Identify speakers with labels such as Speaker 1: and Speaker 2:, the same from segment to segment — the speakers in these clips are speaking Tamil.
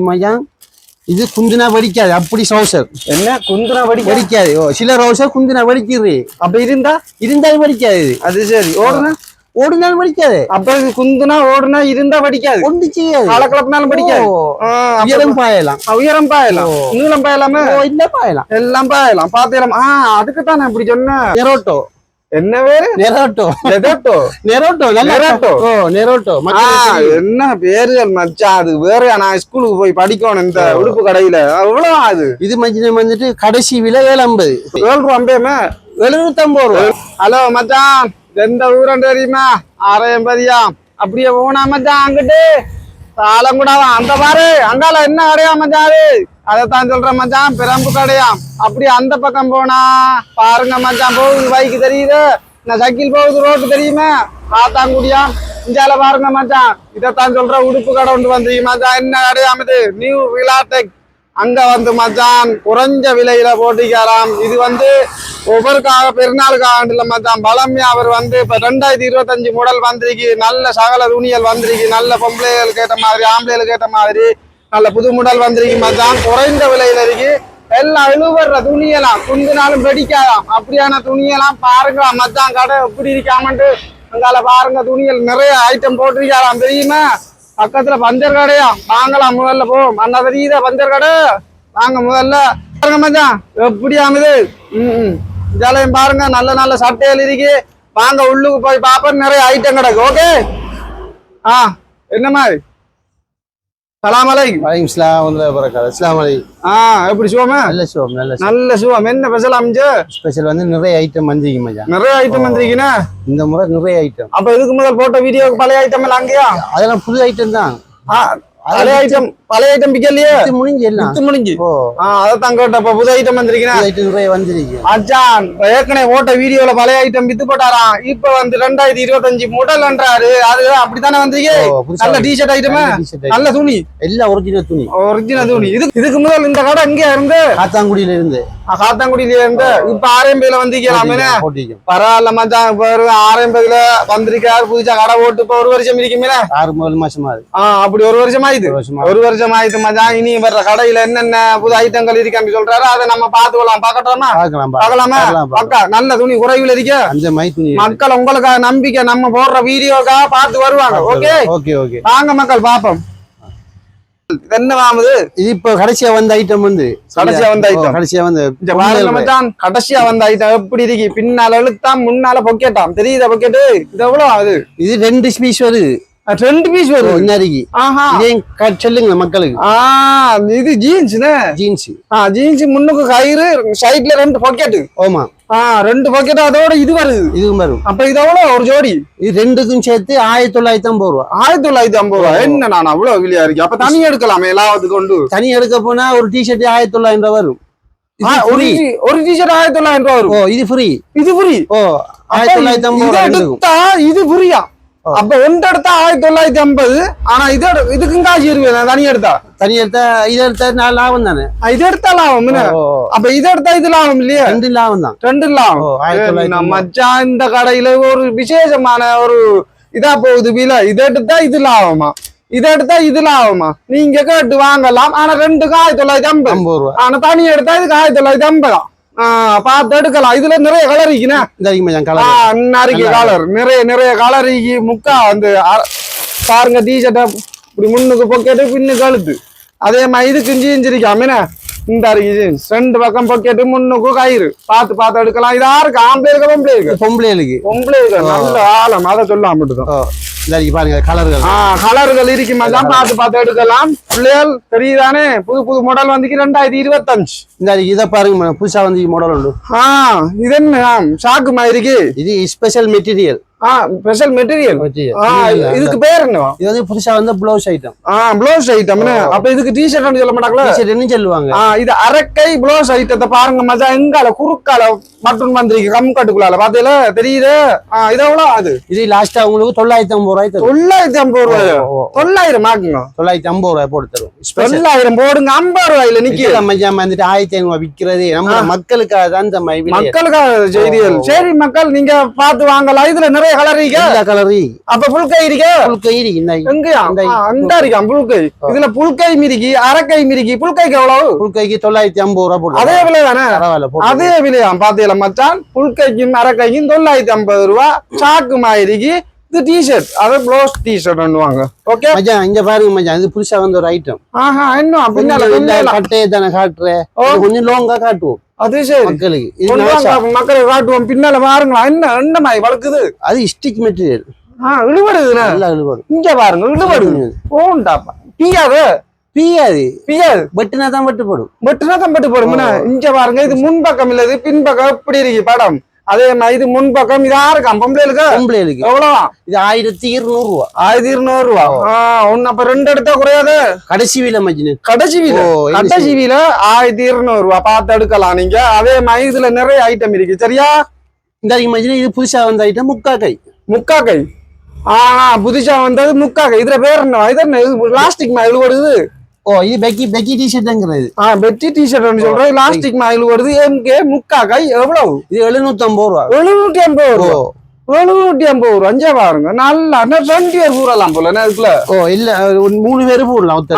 Speaker 1: மச்சான் இது குந்தினா வெடிக்காது அப்படி சவுசர்
Speaker 2: என்ன? குந்துனா படிக்க
Speaker 1: வெடிக்காது. ஓ சில ரவுசர் குந்தினா வெடிக்கிறது
Speaker 2: அப்ப இருந்தா
Speaker 1: இருந்தாலும் வெடிக்காது. இது.
Speaker 2: அது சரி. ஓடுனா?
Speaker 1: ஓடினாலும் வெடிக்காது.
Speaker 2: அப்ப குந்துனா ஓடுனா இருந்தா படிக்காது
Speaker 1: ஒன்று செய்யாது.
Speaker 2: கால கிளப்பினாலும் படிக்காது
Speaker 1: உயரம் பாயலாம்.
Speaker 2: உயரம் பாயலாம். நீளம் பாயலாமே?
Speaker 1: ஓ இல்ல பாயலாம்.
Speaker 2: எல்லாம் பாயலாம். பாத்திரம் ஆ அதுக்கு தான் நான் இப்படி சொன்னேன்.
Speaker 1: நெரோட்டோ
Speaker 2: என்ன பேரு
Speaker 1: நெரோட்டோ நெரோட்டோ
Speaker 2: நெரோட்டோ.
Speaker 1: ஓ நெரோட்டோ தெரியும்.
Speaker 2: என்ன பேருகள் மச்சான் அது வேற நான் ஸ்கூலுக்கு போய் படிக்கணும் இந்த உடுப்பு கடையில. எவ்வளவு அது.
Speaker 1: இது மஞ்சள் வந்துட்டு கடைசி விலை ஏழு ஐம்பது
Speaker 2: ஏழு ரூபா
Speaker 1: எழுநூத்தம்பது ரூபா.
Speaker 2: ஹலோ மச்சான் எந்த ஊரன் தெரியுமா? அரையம்பதியா அப்படியே போனா மச்சான் அங்கிட்டு. கூட அந்த பாரு. அங்கால என்ன கடையா மச்சான் அதைத்தான் சொல்றேன் மச்சான் பிரம்பு கடையாம். அப்படி அந்த பக்கம் போனா பாருங்க மச்சான் போகுது பைக் தெரியுது. நான் சைக்கிள் போகுது ரோட்டு தெரியுமா? காத்தாங்குடியா இஞ்சால பாருங்க மச்சான். இதைத்தான் சொல்ற உடுப்பு கடை ஒன்று வந்து மச்சான் என்ன கடையாமது நியூ விலாடெக் அங்க வந்து மச்சான் குறைஞ்ச விலையில போட்டிக்காராம். இது வந்து ஒவ்வொருக்காக பெருநாளுக்காக இல்ல மச்சான். பழமே அவர் வந்து இப்ப ரெண்டாயிரத்தி இருபத்தஞ்சு முடல் வந்திருக்கு. நல்ல சகல துணியல் வந்திருக்கு. நல்ல பொம்பளைகளுக்கு கேட்ட மாதிரி ஆம்பளைகளுக்கு கேட்ட மாதிரி. நல்ல புது முடல் வந்திருக்கு மச்சான் குறைந்த விலையில இருக்கு. எல்லாம் இழுவர்ற துணியெல்லாம் குந்து நாளும் வெடிக்காதாம். அப்படியான துணியெல்லாம் பாருங்க மச்சான் கடை. எப்படி இருக்காமன்ட்டு அங்கால பாருங்க துணிகள் நிறைய ஐட்டம் போட்டிருக்காராம் தெரியுமா? பக்கத்துல பஞ்சர் கடையா வாங்கலாம் முதல்ல போ. அண்ணா தெரியுதா பஞ்சர் கடை? வாங்க முதல்ல. பாருங்க மச்சான் எப்படி ஆகுது ம் ஜாலையும் பாருங்க நல்ல நல்ல சட்டைகள் இருக்கு. வாங்க உள்ளுக்கு போய் பாப்போம் நிறைய ஐட்டம் கிடக்கு. ஓகே ஆ என்ன மாதிரி? சலாம் அலைக்கும்
Speaker 1: வலைக்கும் வந்து பரக்காது
Speaker 2: ஆ எப்படி சுவமே
Speaker 1: நல்ல ஷோம் நல்ல
Speaker 2: நல்ல சுவம் என்ன ஸ்பெஷல் அமைஞ்சு?
Speaker 1: ஸ்பெஷல் வந்து நிறைய ஐட்டம் வந்திருக்கு மச்சான்.
Speaker 2: நிறைய ஐட்டம் வந்திருக்கீங்கன்னா
Speaker 1: இந்த முறை நிறைய ஐட்டம்
Speaker 2: அப்ப இதுக்கு முதல் போட்ட வீடியோக்கு பழைய ஐட்டம் எல்லாம் அங்கேயா?
Speaker 1: அதெல்லாம் புது ஐட்டம் தான்.
Speaker 2: ஆ, பழைய ஐட்டம் பழைய ஐட்டம் பிக்கலையே
Speaker 1: முடிஞ்சு எல்லாம்.
Speaker 2: முடிஞ்சு. இப்ப புது ஐட்டம் வந்திருக்கீங்கன்னா
Speaker 1: புது ஐட்டம் வந்திருக்கு.
Speaker 2: அச்சான் ஏற்கனவே ஓட்ட வீடியோல பழைய ஐட்டம் வித்து போட்டாராம். இப்ப வந்து ரெண்டாயிரத்தி இருபத்தஞ்சு முடல்ன்றாரு அது அப்படித்தானே
Speaker 1: புதுசா
Speaker 2: நல்ல டிஷர்ட் ஐட்டமே
Speaker 1: நல்ல
Speaker 2: துணி.
Speaker 1: எல்லாம் ஒரிஜினல் துணி.
Speaker 2: ஒரிஜினல் துணி. இது இதுக்கு முதல் இந்த கடை எங்க இருந்து?
Speaker 1: காத்தாங்குடியில இருந்து.
Speaker 2: ஆ, காத்தாங்குடியில இருந்து இப்ப ஆரம்பியில வந்திருக்கலாமே
Speaker 1: போட்டிக்கும்
Speaker 2: பரவாயில்ல மச்சான் இப்ப ஒரு ஆரம்பியில வந்திருக்காரு புதுசா கடை போட்டு இப்ப ஒரு வருஷம் இருக்குமே
Speaker 1: ஆறு முதல் மாசமா அது
Speaker 2: ஆ அப்படி ஒரு வருஷம் ஆயிடுது
Speaker 1: ஒரு வருஷமா
Speaker 2: ஆயிடுச்சு மச்சான் இனி வர்ற கடையில என்னென்ன புது ஐட்டங்கள் இருக்கான்னு சொல்றாரு அதை நம்ம பாத்துக்கலாம் பாக்கட்டோமா
Speaker 1: பார்க்கலாம்.
Speaker 2: அக்கா நல்ல துணி குறைவில் இருக்க
Speaker 1: அந்த மை துணி
Speaker 2: மக்கள் உங்களுக்காக நம்பிக்கை நம்ம போடுற வீடியோக்காக பார்த்து வருவாங்க ஓகே
Speaker 1: ஓகே ஓகே
Speaker 2: வாங்க மக்கள் பாப்போம் இது என்ன வாங்குது
Speaker 1: இது? இப்ப கடைசியா வந்த ஐட்டம் வந்து
Speaker 2: கடைசியா வந்த item.
Speaker 1: கடைசியா வந்த
Speaker 2: கடைசியா வந்த ஐட்டம் எப்படி இருக்கு? பின்னால இழுத்தாம் முன்னால பொக்கெட்டாம் தெரியுதா பொக்கெட்டு? இது எவ்வளவு ஆகுது?
Speaker 1: இது ரெண்டு பீஸ் வருது
Speaker 2: ரெண்டு பீஸ்
Speaker 1: ஓ,
Speaker 2: வருது
Speaker 1: இன்னைக்கு
Speaker 2: ஆஹா
Speaker 1: சொல்லுங்க மக்களுக்கு.
Speaker 2: ஆ இது ஜீன்ஸ்னு
Speaker 1: ஜீன்ஸ்
Speaker 2: ஆ ஜீன்ஸ் முன்னுக்கு கயிறு சைட்ல ரெண்டு பொக்கெட்டு
Speaker 1: ஆமா.
Speaker 2: ரெண்டு பொக்கெட் அதோட இது வருது.
Speaker 1: இதுவும் வரும்.
Speaker 2: அப்ப இது எவ்வளவு? ஒரு ஜோடி?
Speaker 1: இது ரெண்டுக்கும் சேர்த்து ஆயிரத்தி தொள்ளாயிரத்தி ஐம்பது ரூபா.
Speaker 2: ஆயிரத்தி தொள்ளாயிரத்தி ஐம்பது ரூபா. என்ன நான் அவ்வளவு விலையா இருக்கு? அப்ப தனி எடுக்கலாமே எல்லாத்துக்கு கொண்டு.
Speaker 1: தனி எடுக்க போனா ஒரு டிஷர்ட் ஆயிரத்தி தொள்ளாயிரம் ரூபா வரும். இது
Speaker 2: ஒரு
Speaker 1: free.
Speaker 2: டி- ஒரு டிஷர்ட் ஆயிரத்தி தொள்ளாயிரம் ரூபா வரும்.
Speaker 1: ஓ இது ஃப்ரீ
Speaker 2: இது புரி
Speaker 1: ஓ ஆயிரத்தி தொள்ளாயிரத்தி ஐம்பது ரூபா
Speaker 2: இது புரியா
Speaker 1: ஓ.
Speaker 2: அப்ப ஒன்று எடுத்தா ஆயிரத்தி தொள்ளாயிரத்தி ஐம்பது? ஆனா இது இதுக்கும் காசு இருக்கு தனி எடுத்தா
Speaker 1: தனி எடுத்தா இது எடுத்தா லாபம் தானே?
Speaker 2: இது எடுத்தா லாபம். அப்ப இது எடுத்தா இது லாபம் இல்லையா?
Speaker 1: ரெண்டு லாபம் தான்.
Speaker 2: ரெண்டு லாபம். மச்சான் இந்த கடையில ஒரு விசேஷமான ஒரு இதா போகுது விலை. இது எடுத்தா இது லாபமா? இது எடுத்தா இது லாபமா? நீங்க கேட்டு வாங்கலாம். ஆனா ரெண்டுக்கு ஆயிரத்தி தொள்ளாயிரத்தி ஐம்பது. ஆனா தனி எடுத்தா இதுக்கு ஆயிரத்தி தொள்ளாயிரத்தி ஐம்பதா? பார்த்து எடுக்கலாம். இதுல நிறைய கலர் நிறைய கலர் நிறைய நிறைய கலர் இருக்கு. முக்கா வந்து பாருங்க டிஷர்ட்டை இப்படி முன்னுக்கு பொக்கெட்டு பின்னுக்கு கழுத்து அதே மாதிரி இதுக்கு ஜீன்ஸ் இருக்காம இந்த இருக்கு ஜீன்ஸ் ரெண்டு பக்கம் பொக்கெட்டு முன்னுக்கு கயிறு. பார்த்து பார்த்து எடுக்கலாம். இது யாருக்கு ஆம்பளை இருக்க. பொம்பளை இருக்கு
Speaker 1: பொம்பளைகளுக்கு.
Speaker 2: பொம்பளை இருக்க நல்ல ஆழம். அதை சொல்லாம மட்டும்தான்.
Speaker 1: பாருங்க கலர்கள்.
Speaker 2: கலர்கள் இருக்குமா. தான் பார்த்து பார்த்து எடுக்கலாம். பிள்ளைகள் தெரியுதானே? புது புது மாடல் வந்து ரெண்டாயிரத்தி இருபத்தஞ்சு.
Speaker 1: இந்த இதை பாருங்க புதுசா வந்து மாடல் உண்டு.
Speaker 2: ஆஹ் இது என்ன? ஷாக்கு மாதிரி
Speaker 1: இது ஸ்பெஷல் மெட்டீரியல்
Speaker 2: ஆஹ் ஸ்பெஷல் மெட்டீரியல் இதுக்கு பேர் என்னவா?
Speaker 1: இது வந்து புதுசா வந்து ப்ளவுஸ் ஐட்டம்
Speaker 2: ஆஹ் ப்ளவுஸ் ஐட்டம்னு. அப்ப இதுக்கு டிஷர்ட் சொல்ல மாட்டாங்களா?
Speaker 1: என்ன சொல்லுவாங்க.
Speaker 2: இது அரக்கை ப்ளவுஸ் ஐட்டத்தை பாருங்க மச்சா எங்கால குறுக்கால பட்டன் வந்திருக்கு கம் கட்டுக்குள்ளால பாத்தீங்களா? தெரியுது? இது எவ்வளவு அது
Speaker 1: இது லாஸ்டா உங்களுக்கு தொள்ளாயிரத்தி ஐம்பது ரூபாய்
Speaker 2: தொள்ளாயிரத்தி ஐம்பது ரூபாய். தொள்ளாயிரம் ஆக்குங்க
Speaker 1: தொள்ளாயிரத்தி ஐம்பது ரூபாய் போட்டு தரும்
Speaker 2: தொள்ளாயிரம் போடுங்க ஐம்பது ரூபாயில நிக்க
Speaker 1: மஞ்சள் வந்துட்டு ஆயிரத்தி ஐநூறு விற்கிறது நம்ம மக்களுக்காக தான் இந்த.
Speaker 2: மக்களுக்காக செய்திகள் சரி மக்கள் நீங்க பார்த்து வாங்கலாம். இதுல நிறைய கலர் இருக்கு.
Speaker 1: எல்லா கலரு
Speaker 2: அப்ப புல்கை இருக்கு?
Speaker 1: உங்களுக்கு இருக்கு.
Speaker 2: புல்கை இதுல புல்கை மிரிக்கி அரக்கை மிரிக்கி புல்கைக்கு எவ்வளவு?
Speaker 1: புல்கைக்கு தொள்ளாயிரத்தி ஐம்பது ரூபாய் போட்டு
Speaker 2: அதே விலை தானே அதே விலையா? பாத்தீங்களா? மச்சான் புல்கைக்கும் அரக்கைக்கும் தொள்ளாயிரத்தி ஐம்பது ரூபா சாக்கு மாதிரிக்கு இது டிஷர்ட் அது ப்ளவுஸ் டிஷர்ட் பண்ணுவாங்க ஓகே
Speaker 1: மச்சான் இங்க பாருங்க மச்சான் இது புதுசா வந்த ஒரு ஐட்டம்
Speaker 2: ஆஹா இன்னும் பின்னால பின்னால.
Speaker 1: கட்டையை தானே காட்டுற?
Speaker 2: ஓ.
Speaker 1: இது கொஞ்சம் லோங்கா காட்டுவோம்.
Speaker 2: அது சரி.
Speaker 1: மக்களுக்கு.
Speaker 2: மக்களுக்கு காட்டுவோம் பின்னால பாருங்களா என்ன என்ன மாதிரி வளர்க்குது?
Speaker 1: அது ஸ்டிக் மெட்டீரியல்
Speaker 2: ஆ இழுபடுதுண்ணே.
Speaker 1: நல்லா இழுபடும்.
Speaker 2: இங்க பாருங்க இழுபடுது. போண்டாப்பா. பியாது
Speaker 1: பியாது
Speaker 2: பியாது
Speaker 1: வெட்டினா தான் வெட்டுப்படும்.
Speaker 2: வெட்டுனா தான் பட்டு போடும்ண்ணே இங்க பாருங்க இது முன்பக்கம் இல்ல இது பின்பக்கம் எப்படி இருக்கு படம்? அதே மாதிரி இது முன்பக்கம் இது யாருக்காம் பொம்பளைகளுக்கு?
Speaker 1: பொம்பளைகளுக்கு.
Speaker 2: எவ்வளவா?
Speaker 1: இது ஆயிரத்தி இருநூறு ரூபா
Speaker 2: ஆயிரத்தி இருநூறு ரூபா ஒன்னு அப்ப ரெண்டு எடுத்தா குறையாது?
Speaker 1: கடைசி விலை மச்சினு
Speaker 2: கடைசி வீல? கடைசி வீல ஆயிரத்தி இருநூறு ரூபா பார்த்து எடுக்கலாம் நீங்க. அதே மாதிரி இதுல நிறைய ஐட்டம் இருக்கு. சரியா?
Speaker 1: இந்த மச்சினு இது புதுசா வந்த ஐட்டம் முக்கா கை
Speaker 2: முக்கா கை ஆஹ் புதுசா வந்தது முக்கா கை இதுல பேர் என்ன? இது என்ன பிளாஸ்டிக் வருது
Speaker 1: ஓ இது பெக்கி பெக்கி டிஷர்ட்ங்கிறது
Speaker 2: ஆஹ் பெட்டி டிஷர்ட் சொல்றேன் பிளாஸ்டிக் மயில் வருது எம்கே முக்கா கை எவ்வளவு?
Speaker 1: இது எழுநூத்தி ஐம்பது ரூபா.
Speaker 2: எழுநூத்தி ஐம்பது ரூபா. எழுநூத்தி ஐம்பது ரூபா. அஞ்சே பாருங்க நல்லா ரெண்டு பேர் பூரலாம் போல. என்ன இதுல
Speaker 1: ஓ இல்ல மூணு பேரு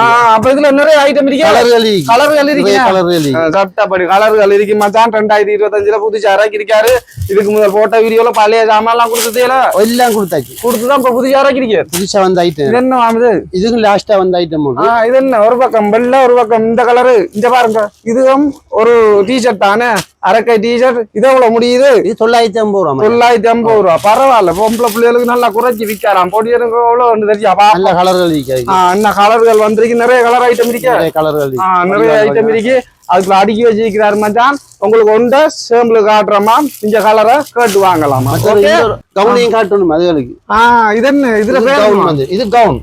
Speaker 2: ஆஹ் அப்ப இதுல நிறைய ஐட்டம் இருக்கு.
Speaker 1: கலர்கள் இருக்கு.
Speaker 2: கலர்கள் இருக்கு.
Speaker 1: கலர்கள் இருக்கு.
Speaker 2: சட்டப்படி கலர்கள் இருக்கு. மச்சான் ரெண்டாயிரத்தி இருபத்தஞ்சுல புதுசா இறக்கி இருக்காரு. இதுக்கு முதல் போட்ட வீடியோல பழைய ஜாமான் எல்லாம் கொடுத்ததேல
Speaker 1: எல்லாம் கொடுத்தாச்சு.
Speaker 2: கொடுத்துதான் இப்ப புதுசா இறக்கி இருக்காரு
Speaker 1: புதுசா வந்த ஐட்டம்
Speaker 2: இது என்ன ஆகுது
Speaker 1: இதுக்கும் லாஸ்டா வந்த ஐட்டம்
Speaker 2: இது என்ன? ஒரு பக்கம் வெள்ளை ஒரு பக்கம் இந்த கலரு இந்த பாருங்க. இதுவும் ஒரு டிஷர்ட் தானே? அரக்கை டிஷர்ட் இது எவ்வளவு முடியுது?
Speaker 1: தொள்ளாயிரத்தி ஐம்பது ரூபா.
Speaker 2: தொள்ளாயிரத்தி ஐம்பது ரூபா. பரவாயில்ல. பொம்பளை பிள்ளைகளுக்கு நல்லா குறைச்சி விற்கலாம். பொடியனுக்கு எவ்வளவு தெரியா பா
Speaker 1: நல்ல கலர்கள்
Speaker 2: ஆஹ் என்ன கலர்கள் வந்திருக்கு? நிறைய கலர் ஐட்டம் இருக்கு.
Speaker 1: நிறைய கலர்கள்
Speaker 2: நிறைய ஐட்டம் இருக்கு. அதுக்குள்ள அடுக்கி வச்சிருக்கிறாரு மச்சான். உங்களுக்கு ஒன்றை சேம்பிள் காட்டுறோமா இந்த கலரை கேட்டு வாங்கலாமா.
Speaker 1: கவுனையும் காட்டணும்? அதுகளுக்கு
Speaker 2: ஆ இது என்ன? இதுல
Speaker 1: கவுன் இது கவுன்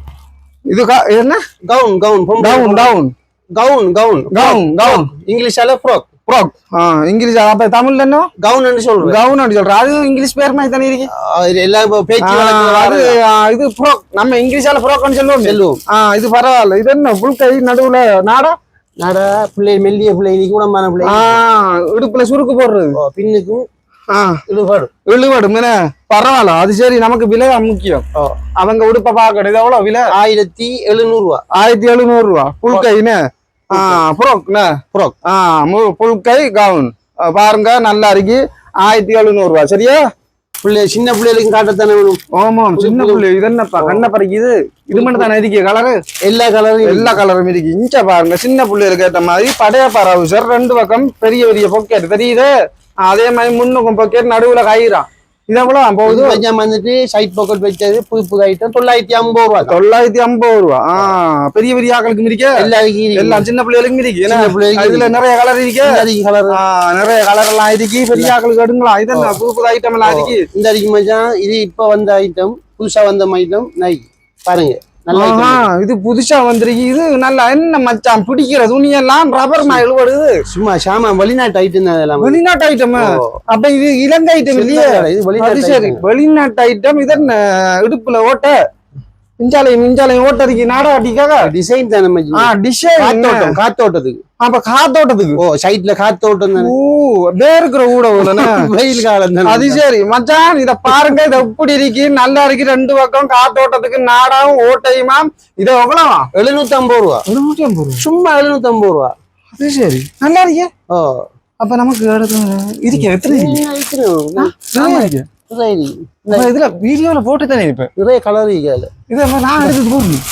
Speaker 2: இது என்ன?
Speaker 1: கவுன் கவுன்
Speaker 2: டவுன் டவுன்
Speaker 1: கவுன் கவுன்
Speaker 2: கவுன் கவுன்
Speaker 1: இங்கிலீஷால ஃப்ராக்
Speaker 2: ப்ரோக் ஆ இங்கிலீஷ் அப்ப தமிழ்ல என்ன?
Speaker 1: கவுன் சொல்றேன்
Speaker 2: கவுன் அப்படி சொல்ற. அது இங்கிலீஷ் பேர் மாதிரி தானே இருக்கு?
Speaker 1: இது இப்போ பேச்சு
Speaker 2: அது இது ப்ரோக் நம்ம இங்கிலீஷால ப்ரோக்னு சொல்லுவோம்.
Speaker 1: செல்லுவோம்.
Speaker 2: ஆ இது பரவாயில்ல. இது என்ன புல் கை நடுவுல நாடா?
Speaker 1: நாடா பிள்ளை மெல்லிய பிள்ளை நீ கூடமான பிள்ளை.
Speaker 2: ஆ இடுப்புல சுருக்கு போடுறது.
Speaker 1: பின்னுக்கும் இழுபாடு
Speaker 2: இழுவடும் என்ன? பரவாயில்ல. அது சரி நமக்கு விலை தான் முக்கியம். அவங்க உடுப்ப பாக்கணும் இது எவ்வளவு விலை?
Speaker 1: ஆயிரத்தி எழுநூறு ரூபா
Speaker 2: ஆயிரத்தி எழுநூறு ரூபா புல் கைன்னு ஃப்ரோக்ண்ணே
Speaker 1: ஃப்ராக்
Speaker 2: ஆ மு- புல் கை கவுன் பாருங்க நல்லா இருக்கு. ஆயிரத்தி எழுநூறு ரூபா சரியா?
Speaker 1: பிள்ளை சின்ன பிள்ளைகளுக்கும் காட்டத்தானே வேணும்?
Speaker 2: ஆமாம் சின்ன புள்ளி. இது என்னப்பா கண்ண பறிக்குது? இது மட்டும் தானே இருக்கு கலரு?
Speaker 1: எல்லா கலரும்
Speaker 2: எல்லா கலரும் இருக்கு. இங்க பாருங்க சின்ன புள்ளைகளுக்கு ஏற்ற மாதிரி படையப்பா ரவுசர் ரெண்டு பக்கம் பெரிய பெரிய பொக்கெட் தெரியுது? அதே மாதிரி முன்னுக்கும் பொக்கெட் நடுவுல கயிறா. இது எவ்வளவு போகுது
Speaker 1: கொஞ்சம் வந்துட்டு சைட் பாக்கெட் வச்சது புது புது ஐட்டம் தொள்ளாயிரத்தி ஐம்பது ரூபா.
Speaker 2: தொள்ளாயிரத்தி ஐம்பது ரூபா ஆ பெரிய பெரிய ஆக்களுக்கு மிதிக்க
Speaker 1: எல்லாருக்கும் இருக்கு.
Speaker 2: எல்லாம் சின்ன பிள்ளைகளுக்கு மிதிக்கு என்ன?
Speaker 1: சின்ன பிள்ளைகளுக்கு
Speaker 2: இதுல நிறைய கலர் இருக்கு
Speaker 1: அடிக்கு கலர்
Speaker 2: நிறைய கலர் எல்லாம் இருக்கு பெரிய ஆக்களுக்கு எடுங்களா இது என்ன புது புது ஐட்டம் எல்லாம் இருக்கு
Speaker 1: இந்த அடிக்கு மச்சான் இது இப்ப வந்த ஐட்டம் புதுசா வந்த ஐட்டம் நைக் பாருங்க
Speaker 2: இது புதுசா வந்திருக்கு. இது நல்லா என்ன மச்சான் பிடிக்கிற துணி எல்லாம் ரப்பர் மயில் வருது
Speaker 1: சும்மா சாமா வெளிநாட்டு ஐட்டம் தான் இதெல்லாம்.
Speaker 2: வெளிநாட்டு ஐட்டம். அப்ப இது இலங்கை ஐட்டம் இல்லையே?
Speaker 1: வெளிநாட்டு
Speaker 2: ஐட்டம் இது என்ன இடுப்புல ஓட்ட? மிஞ்சாலையும் மிஞ்சாலையும் ஓட்ட இருக்கு நாடாட்டிக்காக
Speaker 1: டிசைன் தானே
Speaker 2: ஆ
Speaker 1: மச்சான்
Speaker 2: டிஷைன்
Speaker 1: காத்தோட்டம் காத்தோட்டத்துக்கு.
Speaker 2: அப்ப காத்தோட்டத்துக்கு?
Speaker 1: ஓ சைட்ல காத்தோட்டம் தானே?
Speaker 2: ஓ வேறுக்கிற ஊடகம்
Speaker 1: வெயில் காலம் தானே?
Speaker 2: அது சரி. மச்சான் இத பாருங்க இது எப்படி இருக்கு? நல்லா இருக்கு ரெண்டு பக்கம் காத்தோட்டத்துக்கு நாடாவும் ஓட்டையுமா? இது எவ்வளவா?
Speaker 1: எழுநூத்தி ஐம்பது ரூபா.
Speaker 2: எழுநூத்தி ஐம்பது ரூபா?
Speaker 1: சும்மா எழுநூத்தி ஐம்பது ரூபா.
Speaker 2: அது சரி. நல்லா இருக்கே?
Speaker 1: ஓ.
Speaker 2: அப்ப நமக்கு இருக்கு எத்தனை இருக்கு
Speaker 1: என்ன.
Speaker 2: அப்ப இதுல வீடியோல போட்டு தானே இருப்பேன்
Speaker 1: நிறைய கலர் அதுல
Speaker 2: இதை நான் எடுத்து போடணும்.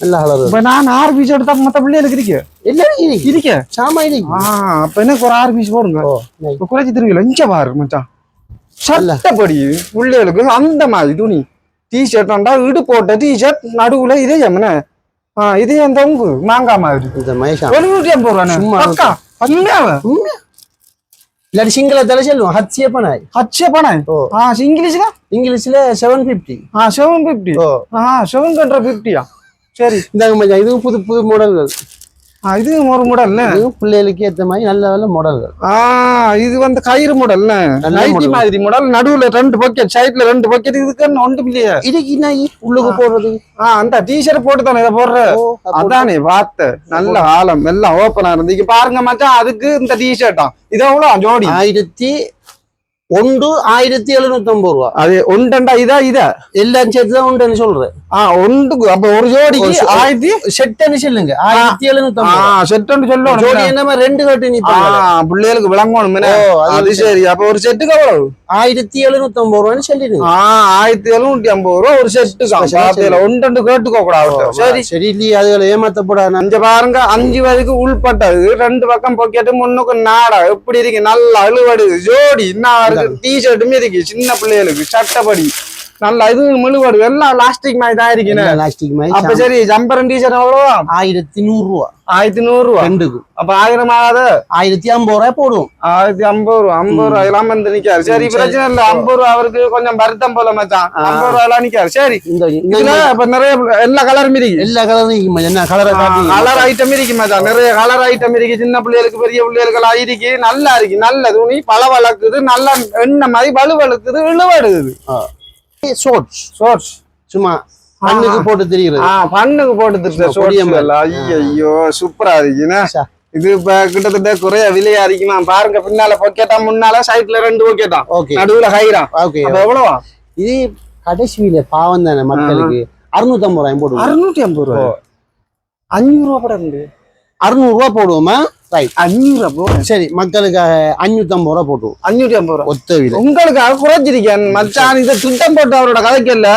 Speaker 1: நல்ல கலர்
Speaker 2: இப்ப நான் ஆறு பீஸ் எடுத்தா மத்த பிள்ளைகளுக்கு இருக்கு.
Speaker 1: எல்லாரும் இருக்கு
Speaker 2: இருக்க.
Speaker 1: சாமா இருக்கு
Speaker 2: ஆ அப்ப எனக்கு ஒரு ஆறு பீஸ் போடுங்க. இப்ப குறைச்சி திருவிழா இங்க பாரு மச்சான். சட்டப்படி பிள்ளைகளுக்கு அந்த மாதிரி துணி. டிஷர்ட் வந்தா இடு போட்ட டிஷர்ட் நடுவுல இதே ஜம்மன இதே அந்த உங்கு மாங்காய் மாதிரி
Speaker 1: மயசா
Speaker 2: எழுநூற்றி ஐம்பது
Speaker 1: இல்லாட்டி சிங்களத்துல சொல்லுவோம் ஹத்சிய பனாய்
Speaker 2: ஹச்சே பணம்
Speaker 1: ஓ.
Speaker 2: ஆ இங்கிலீஷ்ல
Speaker 1: இங்கிலீஷ்ல செவன் பிப்டி
Speaker 2: ஆ செவன்
Speaker 1: ஓ.
Speaker 2: ஆ செவன் கண்ட்ரா பிப்டியா சரி.
Speaker 1: இந்தாங்க மச்சான் இதுவும் புது புது மாடல்கள்
Speaker 2: இது ஒரு
Speaker 1: இதுவும் பிள்ளைகளுக்கு ஏத்த மாதிரி நல்ல நல்ல மாடல்கள்
Speaker 2: இது வந்து கயிறு
Speaker 1: நல்ல
Speaker 2: நைட்டி
Speaker 1: model.
Speaker 2: மாதிரி மாடல் நடுவுல ரெண்டு பக்கெட் சைடுல ரெண்டு பக்கெட் இதுக்கு ஒன்றும் இல்லையே.
Speaker 1: இதுக்கு என்ன உள்ளுக்கு போடுறது?
Speaker 2: ஆ அந்த டிஷர்ட் போட்டு தானே இதை போடுற? அதானே பார்த்த நல்ல ஆழம். எல்லாம் ஓப்பனா இருந்து இங்க பாருங்க மச்சான் அதுக்கு இந்த டிஷர்ட்டா இது எவ்வளவு? ஜோடி
Speaker 1: ஆயிரத்தி ஒன்று ஆயிரத்தி எழுநூத்தி ஐம்பது ரூபா.
Speaker 2: அது ஒன்றண்டா இதா இதா?
Speaker 1: எல்லாம் சேர்த்து தான் உண்டுன்னு சொல்றேன்.
Speaker 2: ஆ ஒன்றுக்கு அப்ப ஒரு ஜோடிக்கு
Speaker 1: செ-
Speaker 2: ஆயிரத்தி
Speaker 1: செட்டுன்னு சொல்லுங்க. ஆயிரத்தி எழுநூத்தி ஐம்பது.
Speaker 2: செட்டுன்னு சொல்லணும்
Speaker 1: ஜோடி என்னமா ரெண்டு கட்டு நிப்பாங்க
Speaker 2: பிள்ளைகளுக்கு விளங்கணும்
Speaker 1: அது
Speaker 2: சரி அப்ப ஒரு செட்டுக்கு எவ்வளவு?
Speaker 1: ஆயிரத்தி எழுநூத்தி ஐம்பது ரூபான்னு சொல்லிடுங்க.
Speaker 2: ஆயிரத்தி எழுநூத்தி ஐம்பது ரூபா ஒரு செட்டுக்கு
Speaker 1: Special
Speaker 2: பாத்தியில ஒன்று கேட்டுக்கோ கூடாது சரி.
Speaker 1: சரி இல்லையே அதுகளை ஏமாத்தப்படாது.
Speaker 2: அஞ்சு பாருங்க அஞ்சு வரைக்கு உள்பட்டது ரெண்டு பக்கம் பொக்கெட்டு முன்னுக்கு நாடா எப்படி இருக்கு? நல்லா அழுவடுது. ஜோடி என்ன இருக்கு டி ஷர்ட்டுமே இருக்கு சின்ன பிள்ளைகளுக்கு சட்டப்படி நல்லா இது முழுவடு எல்லாம் லாஸ்டிக் மாதிரி தான் இருக்குன்னு
Speaker 1: பிளாஸ்டிக்
Speaker 2: அப்ப
Speaker 1: மாதிரி
Speaker 2: சரி ஜம்பரன் டி ஷர்ட் எவ்வளவா?
Speaker 1: ஆயிரத்தி நூறு ரூபா.
Speaker 2: ஆயிரத்தி நூறு ரூபா?
Speaker 1: ரெண்டுக்கு.
Speaker 2: அப்ப ஆயிரம் ஆகாத?
Speaker 1: ஆயிரத்தி ஐம்பது ரூபாய் போடுவோம்.
Speaker 2: ஆயிரத்தி ஐம்பது ரூபா ஐம்பது ரூபா எல்லாம் வந்து நிக்காரு சரி. பிரச்சனை இல்ல ஐம்பது ரூபா அவருக்கு கொஞ்சம் வருத்தம் போல மச்சான். ஐம்பது ரூபா எல்லாம் நிக்காரு சரி இதுல இப்ப நிறைய எல்லா கலரும் இருக்கு.
Speaker 1: எல்லா கலரும் இருக்குமா என்ன கலரை
Speaker 2: கலர் ஐட்டம் இருக்கு மச்சான். நிறைய கலர் ஐட்டம் இருக்கு. சின்ன பிள்ளைகளுக்கு பெரிய பிள்ளைகளுக்கு எல்லாம் இருக்கு. நல்லா இருக்கு நல்ல துணி பல வளர்க்குது நல்ல எண்ணெய் மாதிரி வலு வளர்க்குது இழுவடுது
Speaker 1: ஷோர்ட்ஸ்
Speaker 2: ஷோர்ட்ஸ்
Speaker 1: சும்மா கண்ணுக்கு போட்டு தெரியுறது
Speaker 2: ஆ பண்ணுக்கு போட்டு. எல்லாம் ஐயோ சூப்பரா இருக்குண்ணே. இது இப்ப கிட்டத்தட்ட குறைய விலையா இருக்குமா பாருங்க பின்னால பொக்கேட்டா முன்னால சைட்ல ரெண்டு பொக்கேட்டா
Speaker 1: ஓகே
Speaker 2: நடுவுல ஹைரா
Speaker 1: ஓகே
Speaker 2: எவ்வளவா?
Speaker 1: இது கடைசி விலை பாவம் தானே மக்களுக்கு. அறுநூத்தி ஐம்பது ரூபாய் போடுவோம்.
Speaker 2: அறுநூத்தி ஐம்பது ரூபா அஞ்சூறு ரூபா கூட இருந்து.
Speaker 1: அறுநூறு ரூபா போடுவோமா. ரைட்
Speaker 2: அஞ்சூறு
Speaker 1: சரி மக்களுக்கு அஞ்சூத்தி ஐம்பது ரூபா போட்டுருவோம்
Speaker 2: அஞ்சூத்தி ஐம்பது ரூபா.
Speaker 1: ஒத்த விலை
Speaker 2: உங்களுக்காக குறைச்சிருக்கேன். மச்சான் இதை திட்டம் போட்டு அவரோட கதைக்கு இல்ல.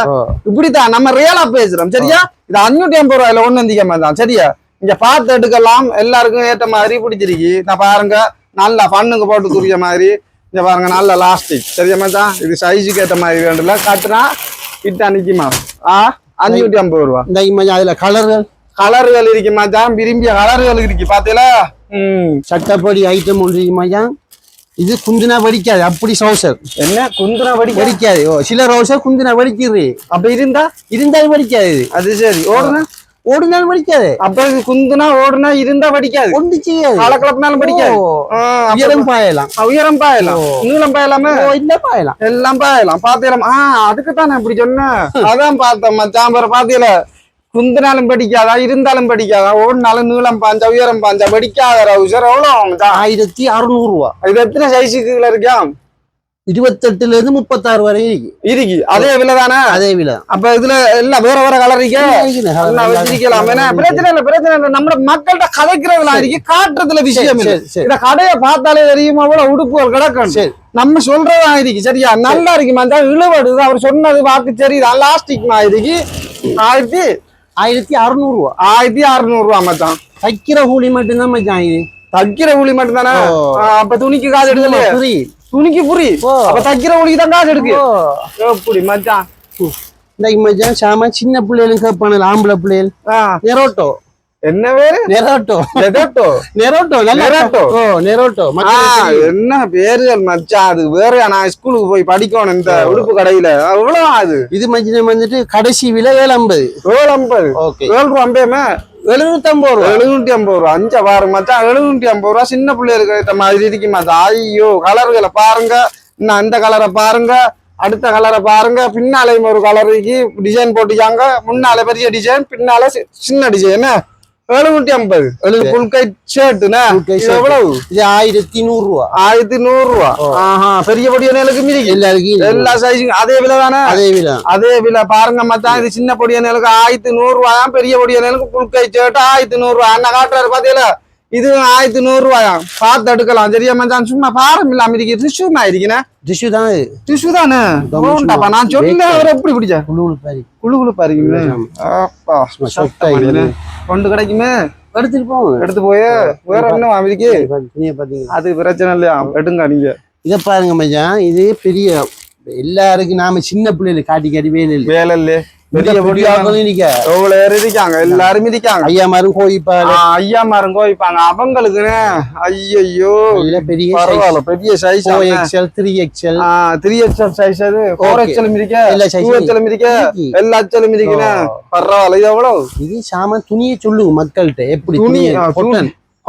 Speaker 2: இப்படித்தான் நம்ம ரியலா பேசுறோம். சரியா? இது அஞ்சூத்தி ஐம்பது ரூபாயில ஒண்ணு வந்திக்க மாட்டான். சரியா? இங்க பார்த்து எடுக்கலாம். எல்லாருக்கும் ஏற்ற மாதிரி பிடிச்சிருக்கு. நான் பாருங்க. நல்லா பண்ணுங்க போட்டு குறிய மாதிரி. இங்க பாருங்க நல்ல லாஸ்டிக் சரியா மச்சான்? இது சைஸுக்கு ஏற்ற மாதிரி வேண்டும்ல. காட்டுனா கிட்ட நிக்குமா? ஆ அஞ்சூத்தி ஐம்பது ரூபா.
Speaker 1: இந்த அதுல கலர்கள்
Speaker 2: கலர்கள் இருக்கு மச்சான். விரும்பிய கலர்கள் இருக்கு பாத்தீங்களா? ம்
Speaker 1: சட்டப்படி ஐட்டம் ஒன்று இருக்கு மச்சான். இது குந்தினா வடிக்காது அப்படி சவுசர்
Speaker 2: என்ன? குந்துனா படி
Speaker 1: வடிக்காது. ஓ சில ரவுசர் குந்தினா வடிக்கிறது
Speaker 2: அப்ப இருந்தா?
Speaker 1: இருந்தாலும் வடிக்காது இது.
Speaker 2: அது சரி. ஓடுனா?
Speaker 1: ஓடினாலும் வடிக்காது.
Speaker 2: அப்ப குந்துனா ஓடுனா இருந்தா வடிக்காது.
Speaker 1: ஒன்று செய்யாது.
Speaker 2: காலக்கலப்பினாலும் படிக்காது
Speaker 1: உயரம் பாயலாம்.
Speaker 2: உயரம் பாயலாம். நீளம் பாயலாமே?
Speaker 1: ஓ, இல்ல பாயலாம்.
Speaker 2: எல்லாம் பாயலாம். பாத்தியலாம் ஆ அதுக்கு தான் இப்படி சொன்னேன். அதான் பார்த்தேன் மச்சான். பேர பாத்தியல குந்தினாலும் படிக்காதா இருந்தாலும் படிக்காதா ஓடினாலும் நீளம் பாஞ்சா உயரம் பாஞ்சா படிக்காத ரவுசர் மச்சான்?
Speaker 1: ஆயிரத்தி அறுநூறு ரூபா
Speaker 2: இது எத்தனை சைஸுக்கு இருக்கா?
Speaker 1: இருபத்தெட்டுல இருந்து முப்பத்தாறு வரை இருக்கு.
Speaker 2: இருக்கு. அதே விலை தானே?
Speaker 1: அதே விலை.
Speaker 2: அப்ப இதுல எல்லாம் வேற வேற கலர் இருக்கே? வச்சிருக்கலாம். பிரச்சனை இல்ல. பிரச்சனை இல்ல. நம்ம மக்கள்கிட்ட கதைக்கிறதுல இருக்கு காட்டுறதுல விஷயம். இந்த கடையை பார்த்தாலே தெரியுமா? அவ்வளவு உடுப்புகள் கிடக்கும்
Speaker 1: சரி.
Speaker 2: நம்ம சொல்றதா இருக்கு சரியா? நல்லா இருக்கு மச்சான் இழுவடுது. அவர் சொன்னது வாக்கு சரி லாஸ்டிக் மாதிரி ஆயிரத்தி
Speaker 1: ஆயிரத்தி அறுநூறு ரூபா
Speaker 2: ஆயிரத்தி அறுநூறு ரூபா மச்சான்.
Speaker 1: தைக்கிற கூலி மட்டும்தான் மச்சான் இது.
Speaker 2: தைக்கிற கூலி மட்டும் தானே. அப்ப துணிக்கு காசு எடுக்கல
Speaker 1: புரி.
Speaker 2: துணிக்கு புரி. அப்ப தைக்கிற கூலிக்கு தான் காசு எடுக்கு. எப்படி மச்சான்.
Speaker 1: இந்த மச்சான் சாம சின்ன பிள்ளைகளும் கேட்பானு ஆம்பளை பிள்ளைகள்.
Speaker 2: ஆ,
Speaker 1: நெரோட்டோ
Speaker 2: என்ன பேரு
Speaker 1: நெரோட்டோ நெரோட்டோ நல்லா
Speaker 2: நெரோட்டோ.
Speaker 1: ஓ நெரோட்டோ.
Speaker 2: என்ன பேருகள் மச்சான் அது வேற நான் ஸ்கூலுக்கு போய் படிக்கணும் இந்த உடுப்பு கடையில. எவ்வளவு அது?
Speaker 1: இது மச்சான் வந்துட்டு கடைசி விலை ஏழு ஐம்பது
Speaker 2: ஏழு ஐம்பது
Speaker 1: ஓகே.
Speaker 2: ஏழு ரூபா ஐம்பதுமே
Speaker 1: எழுநூத்தி ஐம்பது ரூபா.
Speaker 2: எழுநூத்தி ஐம்பது ரூபா. அஞ்ச பாரு மச்சான் எழுநூத்தி ஐம்பது ரூபா. சின்ன பிள்ளைகளுக்கு ஏத்த மாதிரி இருக்கு மச்சான் ஐயோ கலர்களை பாருங்க. இன்னும் அந்த கலரை பாருங்க. அடுத்த கலரை பாருங்க. பின்னாலையும் ஒரு கலர் இருக்கு. டிசைன் போட்டுக்காங்க முன்னால பெரிய டிசைன் பின்னால சின்ன டிசைன் எழுநூத்தி ஐம்பது எழுபது ஃபுல் கை ஷர்ட்டுண்ணே
Speaker 1: Full kite shirt.
Speaker 2: எவ்வளவு
Speaker 1: இது ஆயிரத்தி நூறு ரூபா
Speaker 2: ஆயிரத்தி நூறு ரூபா ஆஹா பெரிய பொடியனுக்கு மிதிக்கு
Speaker 1: எல்லாருக்கும் இது.
Speaker 2: எல்லா சைஸும் அதே விலை தானே
Speaker 1: அதே விலை
Speaker 2: அதே விலை பாருங்க மச்சான் இது சின்ன பொடியனுக்கு ஆயிரத்தி நூறு ரூபாயாம் பெரிய பொடியனுக்கு புல் கை சேட்டு ஆயிரத்தி நூறு ரூபாய் அண்ணன் காட்டுறாரு பாத்தீங்களா இது ஆயிரத்தி நூறு ரூபாயாம் பார்த்து எடுக்கலாம். சரியா மச்சான்? சும்மா பாரம் இல்லாம இருக்கு டிஷ்யூ ஆயிருக்குண்ணே
Speaker 1: டிஷ்யூ தான்?
Speaker 2: டிஷ்யூ தானே? நான் சொன்னேன் அவர் எப்படி பிடிச்ச?
Speaker 1: குழு பாரு
Speaker 2: குழு குழு பாருங்க அப்பா
Speaker 1: சும்மா சொட்டா இது.
Speaker 2: கொண்டு கிடைக்குமே?
Speaker 1: எடுத்துட்டு போங்க.
Speaker 2: எடுத்து போய் வேற என்ன அமெரிக்கு? அது பிரச்சனை இல்லையா? எடுங்க நீங்க.
Speaker 1: இதை பாருங்க மச்சான். இது பெரிய எல்லாருக்கும் நாம சின்ன பிள்ளைகளை காட்டி காட்டி வேலை இல்லை
Speaker 2: வேலை இல்லையே எவ்வளவு பேர் இருக்காங்க? எல்லாரும் இருக்காங்க.
Speaker 1: ஐயா மாரும் கோயிப்பாரு
Speaker 2: ஆ, ஐயா மாரும் கோவிப்பாங்க. அவங்களுக்குன்னு ஐயோ
Speaker 1: நல்ல பெரிய
Speaker 2: பரவாயில்ல பெரிய size
Speaker 1: four XL three XL
Speaker 2: three XL size அது. ஃபோர். எக்ஸ்எல் இருக்க. டூ எக்ஸ்எல் இருக்க. எல்லா எக்ஸ்எல் இருக்குன்னு
Speaker 1: ஓ.
Speaker 2: பரவாயில்ல இது எவ்வளவு?
Speaker 1: இது சாமான் துணியை சொல்லுங்க மக்கள்கிட்ட. எப்படி
Speaker 2: துணி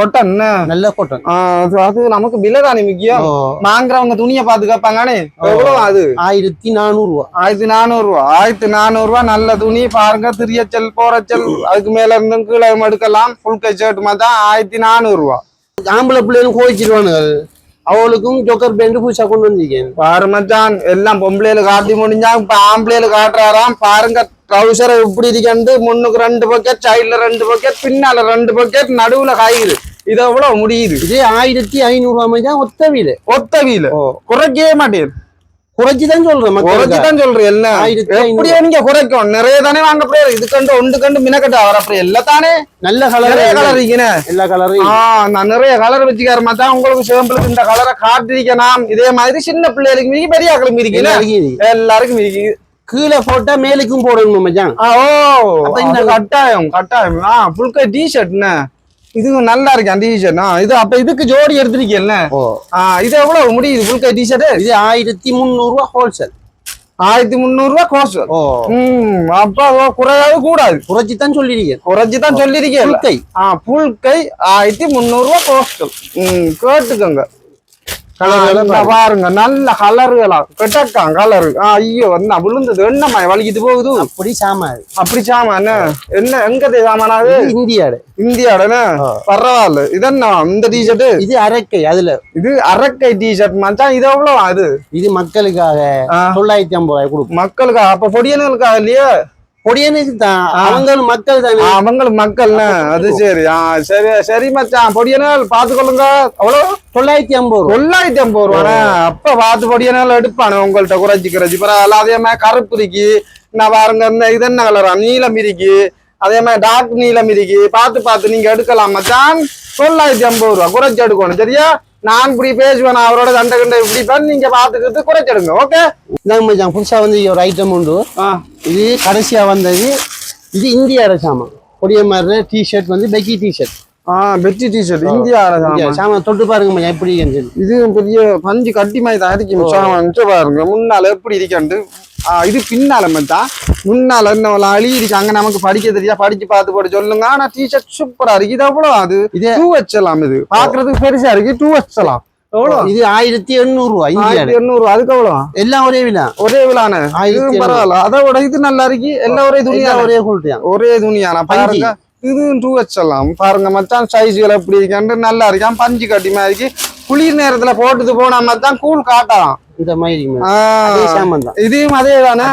Speaker 1: கொட்டன் நல்ல கொட்டன்
Speaker 2: அது அது நமக்கு விலை தானே முக்கியம் வாங்குறவங்க துணியை பாத்து கேட்பாங்கன்னு எவ்வளவு அது?
Speaker 1: ஆயிரத்தி நானூறு ரூபா
Speaker 2: ஆயிரத்தி நானூறு ரூபா ஆயிரத்தி நானூறு ரூபா நல்ல துணி பாருங்க திரியச்சல் போரச்சல் அதுக்கு மேல இருந்தும் கீழே எடுக்கலாம். ஃபுல் கை ஷர்ட் மாதிரி தான் ஆயிரத்தி நானூறு ரூபா
Speaker 1: ஆம்பளை பிள்ளைகளும் கோயிச்சிருவானுங்க அவளுக்கும் ஜோக்கர் பேண்ட் புதுசா கொண்டு வந்திருக்கேன்.
Speaker 2: பாரு மச்சான் எல்லாம் பொம்பளையில காட்டி முடிஞ்சா இப்ப ஆம்பளையில காட்டுறாராம். பாருங்க ட்ரௌசர் இப்படி இருக்கண்டு முன்னுக்கு ரெண்டு பக்கெட் சைடுல ரெண்டு பக்கெட் பின்னால ரெண்டு பக்கெட் நடுவுல காய்குது இது எவ்வளவு முடியுது
Speaker 1: இதே ஆயிரத்தி ஐநூறு ரூபா மாதிரி தான் ஒத்த வீடு
Speaker 2: ஒத்த வீல குறைக்கவே மாட்டேன்
Speaker 1: குறைச்சி தான் சொல்றேன்
Speaker 2: குறைச்சுதான் சொல்றேன் எல்லாம் எப்படியே நீங்க குறைக்கும் நிறைய தானே வாங்க போய் இது கண்டு ஒன்று கண்டு மினக்கட்டு அவர் அப்புறம் எல்லாம் தானே
Speaker 1: நல்ல கலர்
Speaker 2: கலர் இருக்கீங்க
Speaker 1: எல்லா கலரும்
Speaker 2: நான் நிறைய கலர் வச்சுக்காரு மச்சான் உங்களுக்கு சிவம்பளுக்கு இந்த கலரை காட்டிருக்கேன் இதே மாதிரி சின்ன பிள்ளைகளுக்கு மிரி பெரிய ஆக்களுக்கு மிரிக்கல எல்லாருக்கும் மிரிக்கு
Speaker 1: கீழே போட்டா மேலுக்கும் போடணும் மச்சான்
Speaker 2: ஓ கட்டாயம் கட்டாயம் ஆ புல்கை டி ஷர்ட்னு இது நல்லா இருக்கு அந்த டி ஷர்ட் இது அப்ப இதுக்கு ஜோடி ஆ இது எவ்வளவு முடியுது? புல்கை டி ஷர்ட்
Speaker 1: இது ஆயிரத்தி முந்நூறு ரூபா ஹோல்சேல்
Speaker 2: ஆயிரத்தி முந்நூறு ரூபா
Speaker 1: ஓ.
Speaker 2: ம் அப்ப ஓ, குறையவே கூடாது.
Speaker 1: குறைச்சி தான் சொல்லிருக்கேன்.
Speaker 2: குறைச்சு தான் சொல்லிருக்கேன்
Speaker 1: கை
Speaker 2: ஆ கை ஆயிரத்தி முந்நூறு ரூபா ம் கேட்டுக்கோங்க. பாருங்க நல்ல கலருகளா கெட்டக்கான் கலரு ஐயோ என்ன விழுந்தது. என்னம்மா வலிக்கிட்டு போகுது?
Speaker 1: அப்படி சாமான்
Speaker 2: அப்படி சாமான் என்ன? எங்க சாமானாது
Speaker 1: இது இந்தியாடு.
Speaker 2: இந்தியாடனே
Speaker 1: ஆ.
Speaker 2: பரவாயில்ல. இதென்ன இந்த டிஷர்ட்
Speaker 1: இது அரக்கை அதுல.
Speaker 2: இது அரக்கை டிஷர்ட் மச்சான் இது எவ்வளவு அது
Speaker 1: இது? மக்களுக்காக. தொள்ளாயிரத்தி ஐம்பது ரூபாய் கொடுக்கும்.
Speaker 2: மக்களுக்கா? அப்ப பொடியனுக்கா இல்லையா?
Speaker 1: பொடியனுக்கு தான். அவங்களும் மக்கள் தானே.
Speaker 2: அவங்களுக்கு மக்கள்னு அது சரி. சரி சரி மச்சான். பொடியனால் பாத்துக்கொள்ளுங்க அவ்வளவு
Speaker 1: தொள்ளாயிரத்தி ஐம்பது ரூபா.
Speaker 2: தொள்ளாயிரத்தி ஐம்பது ரூபாண்ணே அப்ப பார்த்து பொடியனால எடுப்பானு உங்கள்ட்ட குறைச்சி குறைச்சி பரவாயில்ல அதே மாதிரி கருப்பு இருக்கு. நான் பாருங்க இது என்ன கலரா நீலம் இருக்கு. அதே மாதிரி டார்க் நீலம் இருக்கு. பார்த்து பார்த்து நீங்க எடுக்கலாம் மச்சான். தொள்ளாயிரத்தி ஐம்பது ரூபா. குறைச்சி எடுக்கணும் சரியா? நான் இப்படி பேசுவேன் நான் அவரோட தண்டை கண்டை இப்படி பண்ணி நீங்க பார்த்துக்கிட்டு குறைச்சி எடுங்க ஓகே
Speaker 1: மச்சான் புதுசா வந்து ஒரு ஐட்டம் உண்டு. இது கடைசியா வந்தது. இது இந்திய சாமான் கொடிய மாதிரி டிஷர்ட் வந்து பெக்கி டிஷர்ட்
Speaker 2: பெட்டி டிஷர்ட் இந்தியா
Speaker 1: சாமான் தொட்டு பாருங்க எப்படி
Speaker 2: இது பெரிய பஞ்சு கட்டி மாதிரி தான் இருக்கு பாருங்க. முன்னால எப்படி இருக்காண்டு இது பின்னால மச்சான் முன்னால என்ன அழி இருக்கு அங்க நமக்கு படிக்க தெரியா? படிச்சு பார்த்து போட சொல்லுங்க. ஆனா டிஷர்ட் சூப்பரா இருக்கு. இது எவ்வளவு அது?
Speaker 1: இது
Speaker 2: டூ வச்சலாம் இது. பாக்குறதுக்கு பெருசா இருக்கு. டூ வச்சலாம்.
Speaker 1: இது ஆயிரத்தி எண்ணூறு ரூபா இந்தியாடு
Speaker 2: ஆயிரத்தி எண்ணூறு அதுக்கு எவ்வளவு?
Speaker 1: எல்லாம் ஒரே விழா
Speaker 2: ஒரே விழான பரவாயில்ல. அதை விட இது நல்லா இருக்கு. எல்லாம் ஒரே துணியா
Speaker 1: ஒரே தான்.
Speaker 2: ஒரே துணியானா பாருங்க. இதுவும் டூ வச்சலாம் பாருங்க மச்சான் சைஸ்கள் எப்படி இருக்கான்னு நல்லா இருக்கான் பஞ்சு கட்டி மாதிரி இருக்கு. குளிர் நேரத்துல போட்டுட்டு போனா மச்சான் கூழ் காட்டலாம்.
Speaker 1: இந்த மாதிரி
Speaker 2: இதையும் அதே தானே.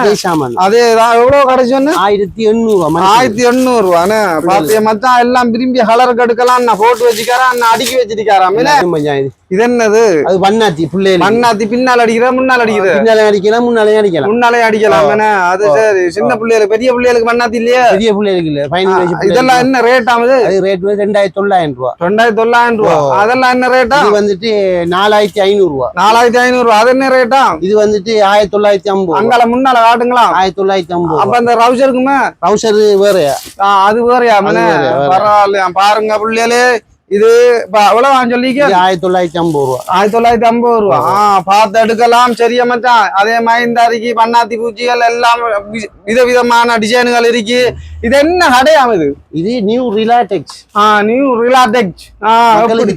Speaker 1: அதே தான்.
Speaker 2: எவ்வளவு கிடைச்சோன்னு
Speaker 1: ஆயிரத்தி எண்ணூறு.
Speaker 2: ஆயிரத்தி எண்ணூறு. ரூபான்னு பாத்திய மச்சான் எல்லாம் விரும்பி கலர் கெடுக்கலாம் நான் போட்டு வச்சுக்காரன் நான் அடுக்கி வச்சிருக்காராம்.
Speaker 1: மச்சான் இது?
Speaker 2: இது என்னது?
Speaker 1: அது வண்ணாத்தி பிள்ளைகள்
Speaker 2: மண்ணாத்தி பின்னால் அடிக்கிற முன்னால் அடிக்கிற
Speaker 1: பின்னாலே அடிக்கலாம் முன்னாலே அடிக்கலாம்.
Speaker 2: முன்னாலே அடிக்கலாம் அது சரி. சின்ன பிள்ளைகளுக்கு பெரிய பிள்ளைகளுக்கு மண்ணாத்தி இல்லையா?
Speaker 1: பெரிய பிள்ளைகளுக்கு இல்ல. பிள்ளைகளுக்கு.
Speaker 2: இதெல்லாம் என்ன ரேட் ஆகுது?
Speaker 1: அது ரேட் வந்து ரெண்டாயிரத்தி தொள்ளாயிரம் ரூபா.
Speaker 2: ரெண்டாயிரத்தி தொள்ளாயிரம் ரூபா. அதெல்லாம் என்ன ரேட்டா
Speaker 1: இது வந்துட்டு நாலாயிரத்தி ஐநூறு ரூபா
Speaker 2: நாலாயிரத்தி ஐநூறு ரூபா அது என்ன ரேட்டா
Speaker 1: இது வந்துட்டு ஆயிரத்தி தொள்ளாயிரத்தி ஐம்பது.
Speaker 2: அங்கால முன்னால காட்டுங்களா?
Speaker 1: ஆயிரத்தி தொள்ளாயிரத்தி ஐம்பது
Speaker 2: அப்ப அந்த ரவுசருக்குமே
Speaker 1: ட்ரௌசர் வேற
Speaker 2: ஆ, அது வேறயா மனே. பரவாயில்லையா? பாருங்க பிள்ளைகளே. இது எவ்வளவு சொல்லிக்க
Speaker 1: இது ஆயிரத்தி தொள்ளாயிரத்தி ஐம்பது ரூபா.
Speaker 2: ஆயிரத்தி தொள்ளாயிரத்தி ஐம்பது ரூபா. ஆ பார்த்து எடுக்கலாம். சரியா மச்சான். அதே மாதிரி இந்த அரிக்கி பண்ணாத்தி பூச்சிகள் எல்லாம் விதவிதமான டிசைன்கள் இருக்கு. இது என்ன கடையாம் இது?
Speaker 1: இது நியூ ரிலாடெக்ஸ்
Speaker 2: ஆ நியூ ரிலாடெக்ஸ்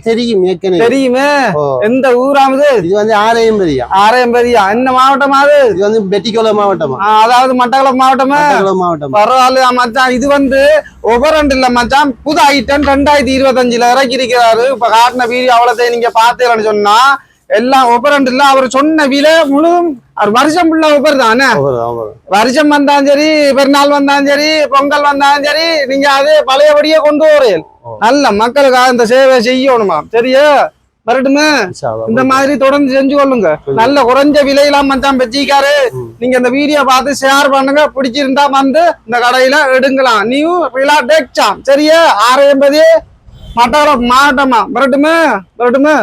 Speaker 1: தெரியும்
Speaker 2: தெரியுமே. எந்த ஊராமது
Speaker 1: இது? வந்து ஆலயம் பெரியா
Speaker 2: ஆரையம்பதியா? என்ன மாவட்டமாவது
Speaker 1: இது வந்து பெட்டிக்குளம் மாவட்டமா?
Speaker 2: அதாவது மட்டக்களப்பு மாவட்டமா?
Speaker 1: மட்டக்குளம் மாவட்டம்.
Speaker 2: பரவாயில்லையா மச்சான். இது வந்து ஒவ்வொரு இல்ல மச்சான். புது ஐட்டம் ரெண்டாயிரத்தி இருபத்தஞ்சுல இறக்கி இருக்கிறாரு இப்ப காட்டின வீடியோ அவ்வளோத்தையும் நீங்க பாத்தீங்கன்னு சொன்னா எல்லாம் ஒவ்வொரு இல்ல அவர் சொன்ன விலை முழு அவர் வருஷம் ஃபுல்லா ஒவ்வொரு தானே. வருஷம் வந்தாலும் சரி பெருநாள் வந்தாலும் சரி பொங்கல் வந்தாலும் சரி நீங்க அதே பழையபடியே கொண்டு வரீங்க. நல்ல மக்களுக்காக இந்த சேவை செய்யணுமா? சரியா? வரட்டுமே. இந்த மாதிரி தொடர்ந்து செஞ்சு கொள்ளுங்க. நல்ல குறைஞ்ச விலையெல்லாம் மச்சான் வச்சிக்காரு நீங்க இந்த வீடியோ பார்த்து ஷேர் பண்ணுங்க. பிடிச்சிருந்தா வந்து இந்த கடையில எடுங்கலாம் நியூ ரிலாடெக்ஸாம் சரியா? ஆறு எண்பது மட்டக்களப்பு மாவட்டமா வரட்டுமே வரட்டுமே.